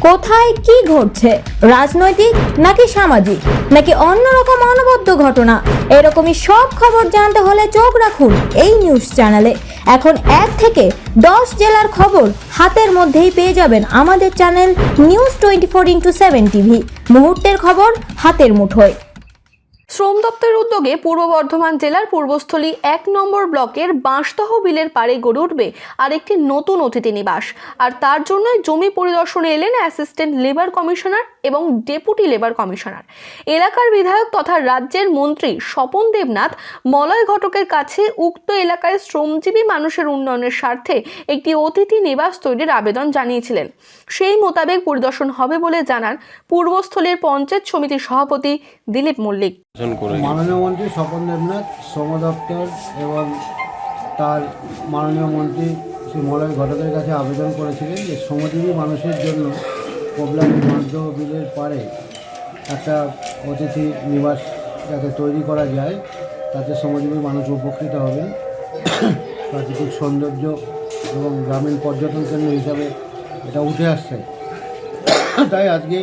কোথায় কি ঘটছে? রাজনৈতিক নাকি সামাজিক? নাকি অন্যরকম অনবদ্য ঘটনা? এরকমই সব খবর জানতে হলে চোখ রাখুন এই নিউজ চ্যানেলে। এখন এক থেকে দশ জেলার খবর হাতের মধ্যেই পেয়ে যাবেন আমাদের channel News Twenty Four into Seven TV. মুহূর্তের খবর হাতের মুঠোয়। শ্রম দপ্তরের উদ্যোগে পূর্ব বর্ধমান জেলার পূর্বস্থলী এক নম্বর ব্লকের বাঁশতহ বিলের পাড়ে গড়ে উঠবে আর একটি নতুন অতিথি নিবাস। আর তার জন্য জমি পরিদর্শনে এলেন অ্যাসিস্ট্যান্ট লেবার কমিশনার এবং ডেপুটি লেবার কমিশনার এলাকার বিধায়ক তথা রাজ্যের মন্ত্রী স্বপন দেবনাথ মলয় ঘটকের কাছে উক্ত এলাকায় শ্রমজীবী মানুষের উন্নয়নের স্বার্থে একটি অতিথি নিবাস তৈরির আবেদন জানিয়েছিলেন। সেই মোতাবেক পরিদর্শন হবে বলে জানান পূর্বস্থলীর পঞ্চায়েত সমিতির সভাপতি দিলীপ মল্লিক। মাননীয় মন্ত্রী স্বপন দেবনাথ শ্রম দপ্তর এবং তার মাননীয় মন্ত্রী শ্রী মলয় ঘটকের কাছে আবেদন করেছিলেন যে শ্রমজীবী মানুষের জন্য কবলানি মধ্য বিলের পারে একটা অতিথি নিবাস যাতে তৈরি করা যায়, তাতে শ্রমজীবী মানুষ উপকৃত হবেন। প্রাকৃতিক সৌন্দর্য এবং গ্রামীণ পর্যটন কেন্দ্র হিসাবে এটা উঠে আসছে। তাই আজকে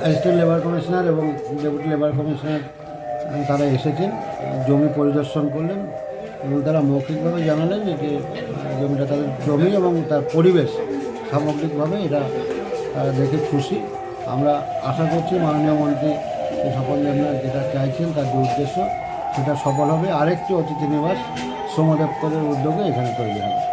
অ্যাসিস্ট্যান্ট লেবার কমিশনার এবং ডেপুটি লেবার কমিশনার তারা এসেছেন, জমি পরিদর্শন করলেন এবং তারা মৌখিকভাবে জানালেন যে জমিটা তাদের জমি এবং তার পরিবেশ সামগ্রিকভাবে এটা দেখে খুশি। আমরা আশা করছি মাননীয় মন্ত্রী সকল আপনার যেটা চাইছেন তার যে উদ্দেশ্য, সেটা সফল হবে। আরেকটি অতিথি নিবাস শ্রম দপ্তরের উদ্যোগে এখানে তৈরি হবে।